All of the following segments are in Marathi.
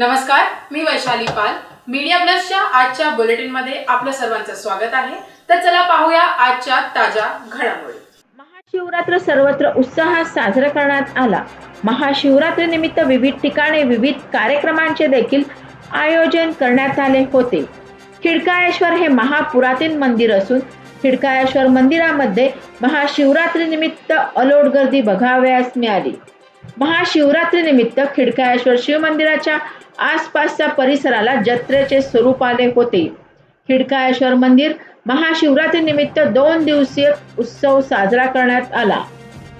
नमस्कार मी वैशाली पाल. मीडिया प्लसच्या आजच्या बुलेटिनमध्ये आपलं सर्वांचं स्वागत आहे. तर चला पाहूया आजच्या ताज्या घडामोडी. महाशिवरात्र सर्वत्र उत्साहात साजरा करण्यात आला. महाशिवरात्रीनिमित्त विविध ठिकाणी विविध कार्यक्रमांचे देखील आयोजन करण्यात आले होते. खिडकाळेश्वर हे महापुरातीन मंदिर असून खिडकाळेश्वर मंदिरामध्ये महाशिवरात्रीनिमित्त अलोट गर्दी बघावयास मिळाली. महाशिवरात्रीनिमित्त खिडकाळेश्वर शिवमंदिराच्या आसपासच्या परिसराला जत्रेचे स्वरूप आले होते. खिडकाळेश्वर मंदिर महाशिवरात्रीनिमित्त दोन दिवसीय उत्सव साजरा करण्यात आला.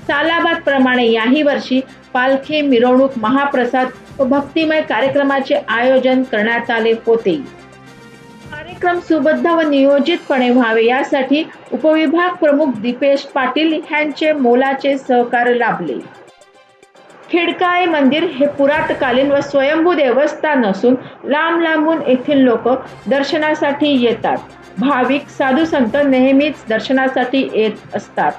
सालाबाद प्रमाणे याही वर्षी पालखी मिरवणूक महाप्रसाद व भक्तिमय कार्यक्रमाचे आयोजन करण्यात आले होते. कार्यक्रम सुबद्ध व नियोजितपणे व्हावे यासाठी उपविभाग प्रमुख दीपेश पाटील यांचे मोलाचे सहकार्य लाभले. खिडकाळे मंदिर हे पुरातकालीन व स्वयंभू देवस्थान असून लांब लांबून येथील लोक दर्शनासाठी येतात. भाविक साधू संत नेहमीच दर्शनासाठी येत असतात.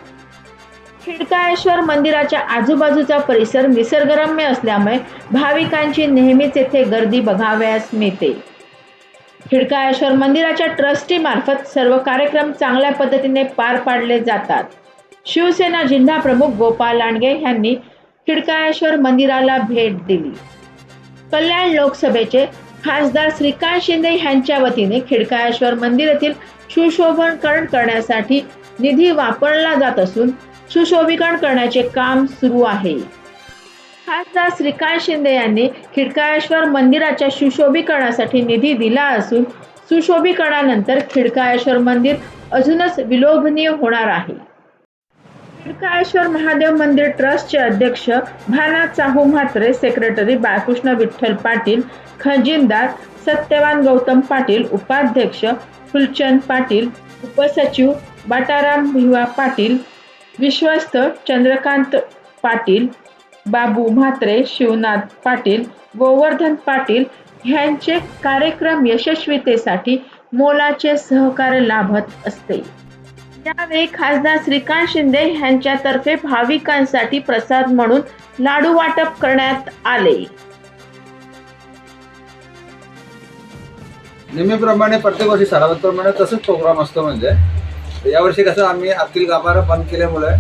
खिडकाळेश्वर मंदिराच्या आजूबाजूचा परिसर निसर्गरम्य असल्यामुळे भाविकांची नेहमीच येथे गर्दी बघावयास मिळते. खिडकाळेश्वर मंदिराच्या ट्रस्टीमार्फत सर्व कार्यक्रम चांगल्या पद्धतीने पार पाडले जातात. शिवसेना जिल्हा प्रमुख गोपाल लांडगे यांनी खिडकाळेश्वर मंदिराला भेट दिली. कल्याण लोकसभेचे खासदार श्रीकांत शिंदे यांच्या वतीने खिडकाळेश्वर मंदिर येथील सुशोभीकरण करण्यासाठी निधी वापरला जात असून सुशोभीकरण करण्याचे काम सुरू आहे. खासदार श्रीकांत शिंदे यांनी खिडकाळेश्वर मंदिराच्या सुशोभीकरणासाठी निधी दिला असून सुशोभीकरणानंतर खिडकाळेश्वर मंदिर अजूनच विलोभनीय होणार आहे. खिडकाळेश्वर महादेव मंदिर ट्रस्टचे अध्यक्ष भाना चाहू म्हात्रे सेक्रेटरी बाळकृष्ण विठ्ठल पाटील खजिनदार सत्यवान गौतम पाटील उपाध्यक्ष फुलचंद पाटील उपसचिव बाटाराम भिवा पाटील विश्वस्त चंद्रकांत पाटील बाबू म्हात्रे शिवनाथ पाटील गोवर्धन पाटील ह्यांचे कार्यक्रम यशस्वीतेसाठी मोलाचे सहकार्य लाभत असते. यावेळी खासदार श्रीकांत शिंदे यांच्यातर्फे भाविकांसाठी प्रसाद म्हणून लाडू वाटप करण्यात आले. नेहमीप्रमाणे प्रत्येक वर्षी सरावाप्रमाणे तसंच प्रोग्राम असतो म्हणजे. यावर्षी कसं आम्ही अखिल गाभारा बंद केल्यामुळे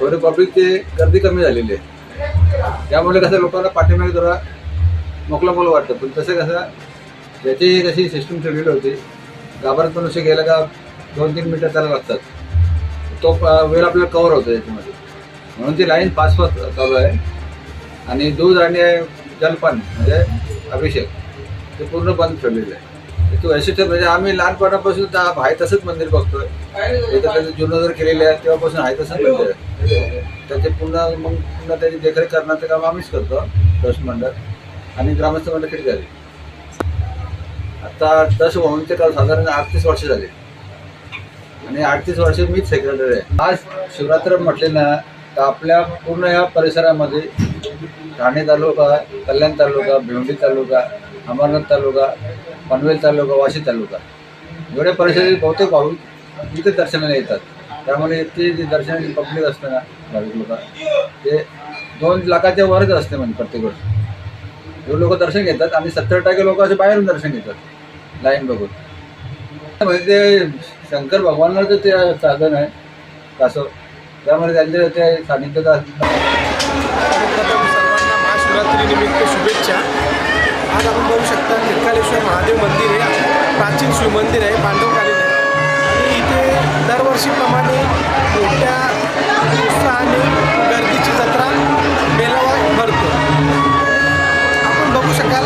थोडी पब्लिकची गर्दी कमी झालेली आहे. त्यामुळे कसं लोकांना पाठीमागे जरा मोकळं मोकलं वाटतं. पण तसं कसं याची कशी सिस्टम ठेवलेली होती गाभारात पण असे गेलं का दोन तीन मिनटं त्याला लागतात. तो वेळ आपल्याला कवर होतो याच्यामध्ये म्हणून ती लाईन पाच पाच चालू आहे. आणि दूध आणि जलपान म्हणजे अभिषेक ते पूर्ण बंद ठेवलेलं आहे. ते वैशिष्ट्य म्हणजे आम्ही लहानपणापासून आहे तसंच मंदिर बघतोय. त्याचं जीर्णोद्धार केलेले आहे तेव्हापासून आहे तसंच मंदिर आहे. त्याचे पुन्हा मग पुन्हा त्याची देखरेख करण्याचं काम आम्हीच करतो ट्रस्ट मंडळ. आणि ग्रामस्थ मंडळ खिडकारी आता तस होऊन ते काल साधारण अडतीस वर्ष झाले. आणि अडतीस वर्ष मीच सेक्रेटरी आहे. आज शिवरात्र म्हटले ना तर आपल्या पूर्ण या परिसरामध्ये ठाणे तालुका कल्याण तालुका भिवंडी तालुका अमरनाथ तालुका पनवेल तालुका वाशी तालुका. एवढ्या परिसरातील बहुतेक भाविक इथे दर्शनाला येतात. त्यामुळे इथे जे दर्शनाची पब्लिक असते ना भाविक लोक ते दोन लाखाच्या वरच असते म्हणजे प्रत्येक वर्षी. एवढे लोक दर्शन घेतात आणि सत्तर टक्के लोक असे बाहेरून दर्शन घेतात लाईन बघून. म्हणजे ते शंकर भगवानाचं ते साधन आहे. कसं त्यामुळे त्यांच्या ते सानिध्यात सर्वांना महाशिवरात्रीनिमित्त शुभेच्छा. आज आपण बघू शकता निर्कालेश्वर महादेव मंदिर आहे प्राचीन शिवमंदिर आहे पांडवकालीन आहे. आणि इथे दरवर्षीप्रमाणे मोठ्या उत्साहाने गर्दीची जत्रा मेळावा भरतो. आपण बघू शकाल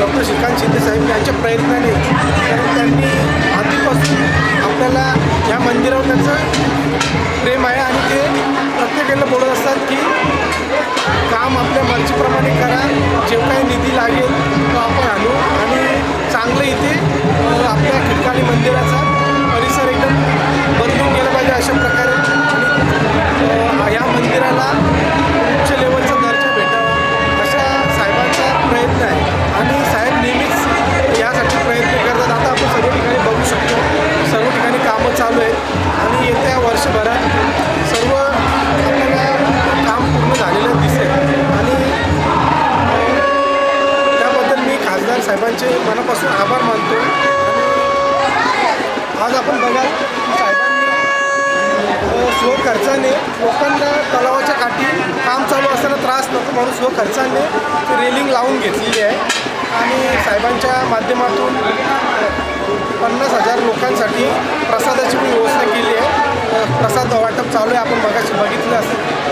डॉक्टर श्रीकांत शिंदे साहेब यांच्या प्रयत्नाने कारण त्यांनी आधीपासून आपल्याला या मंदिरावर त्यांचं प्रेम आहे आणि ते प्रत्येकाला बोलत असतात की काम आपल्या मर्जीप्रमाणे करा जे काही निधी लागेल तो आपण आणू आणि चांगलं इथे आपल्या ठिकाणी मंदिराचा परिसर एकदम बदलून गेला पाहिजे अशा प्रकारे. या मंदिराला उच्च लेवलचा दर्जा भेटावा अशा साहेबांचा प्रयत्न आहे. चालू आहे. आणि येत्या वर्षभरात सर्व काम पूर्ण झालेलं दिसेल. आणि त्याबद्दल मी खासदार साहेबांचे मनापासून आभार मानतो. आज आपण बघाल की साहेबांनी अ, स्वखर्चाने लोकांना तलावाच्या काठी काम चालू असताना त्रास नको म्हणून स्वखर्चाने ती रेलिंग लावून घेतलेली आहे. आणि साहेबांच्या माध्यमातून पन्नास हजार लोकांसाठी प्रसादाची पण व्यवस्था केली आहे. प्रसाद वाटप चालू आहे. आपण मगाशी बघितलं असेल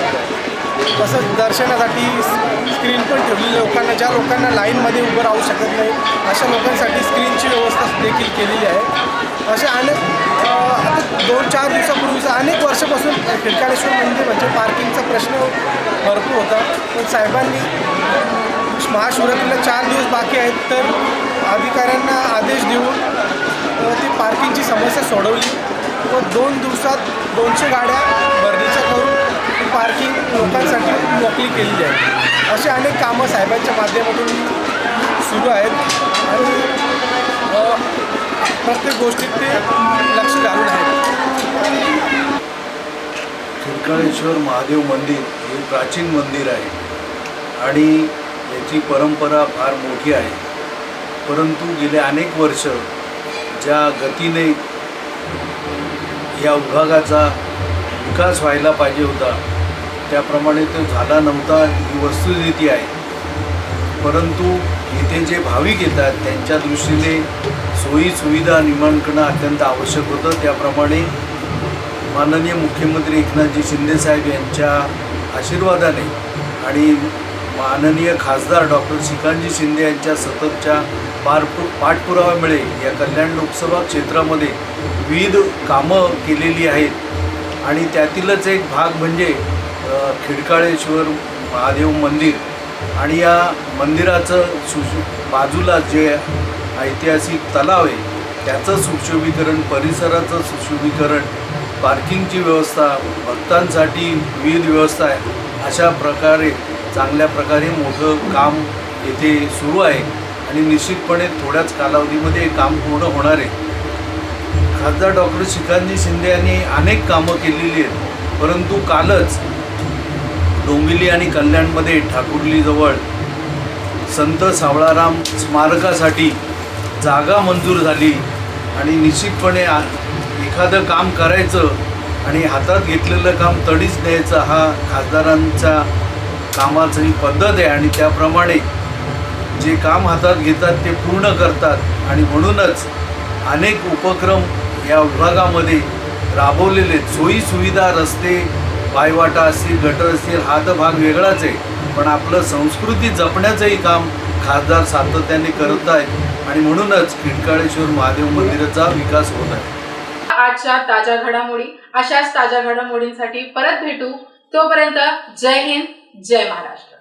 तसंच दर्शनासाठी स्क्रीन पण ठेवलेली आहे. लोकांना ज्या लोकांना लाईनमध्ये उभं राहू शकत नाही अशा लोकांसाठी स्क्रीनची व्यवस्था देखील केलेली आहे. असे अनेक आता दोन चार दिवसापूर्वीचा अनेक वर्षापासून खिडकाळेश्वर मंदिर म्हणजे पार्किंगचा प्रश्न भरपूर होता. पण साहेबांनी महाशिवरात्रीला चार दिवस बाकी आहेत तर अधिकाऱ्यांना आदेश देऊन ती पार्किंगची समस्या सोडवली. व दोन दिवसात दोनशे गाड्या भरणीच्या करून पार्किंग लोकांसाठी मोकळी केलेली आहे. असे अनेक कामं साहेबांच्या माध्यमातून सुरू आहेत. आणि प्रत्येक गोष्टीत ते लक्ष घालून आहेत. खिडकाळेश्वर महादेव मंदिर हे प्राचीन मंदिर आहे. आणि याची परंपरा फार मोठी आहे. परंतु गेले अनेक वर्ष ज्या गतीने या विभागाचा विकास व्हायला पाहिजे होता त्याप्रमाणे तो झाला नव्हता ही वस्तुस्थिती आहे. परंतु इथे जे भाविक येतात त्यांच्या दृष्टीने सोयीसुविधा निर्माण करणं अत्यंत आवश्यक होतं. त्याप्रमाणे माननीय मुख्यमंत्री एकनाथजी शिंदेसाहेब यांच्या आशीर्वादाने आणि माननीय खासदार डॉक्टर श्रीकांतजी शिंदे यांच्या सततच्या पारपु पाठपुरावामुळे या कल्याण लोकसभा क्षेत्रामध्ये विविध कामं केलेली आहेत. आणि त्यातीलच एक भाग म्हणजे खिडकाळेश्वर महादेव मंदिर. आणि या मंदिराचं सुशो बाजूला जे ऐतिहासिक तलाव आहे त्याचं सुशोभीकरण परिसराचं सुशोभीकरण पार्किंगची व्यवस्था भक्तांसाठी विविध व्यवस्था आहे. अशा प्रकारे चांगल्या प्रकारे मोठं काम येथे सुरू आहे. आणि निश्चितपणे थोड्याच कालावधीमध्ये हे काम पूर्ण होणार आहे. खासदार डॉक्टर श्रीकांतजी शिंदे यांनी अनेक कामं केलेली आहेत. परंतु कालच डोंबिवली आणि कल्याणमध्ये ठाकुर्लीजवळ संत सावळाराम स्मारकासाठी जागा मंजूर झाली आणि निश्चितपणे आ- एखादं काम करायचं आणि हातात घेतलेलं काम तडीच द्यायचं हा खासदारांच्या कामाची ही पद्धत आहे. आणि त्याप्रमाणे जे काम हातात घेतात ते पूर्ण करतात. आणि म्हणूनच अनेक उपक्रम या विभागामध्ये राबवलेले सोयी सुविधा रस्ते पायवाटा असतील गटर असतील हा तर भाग वेगळाच आहे. पण आपलं संस्कृती जपण्याचंही काम खासदार सातत्याने करत आहेत. आणि म्हणूनच खिडकाळेश्वर महादेव मंदिराचा विकास होत आहे. आजच्या ताज्या घडामोडी अशाच ताज्या घडामोडींसाठी परत भेटू. तोपर्यंत जय हिंद जय महाराष्ट्र.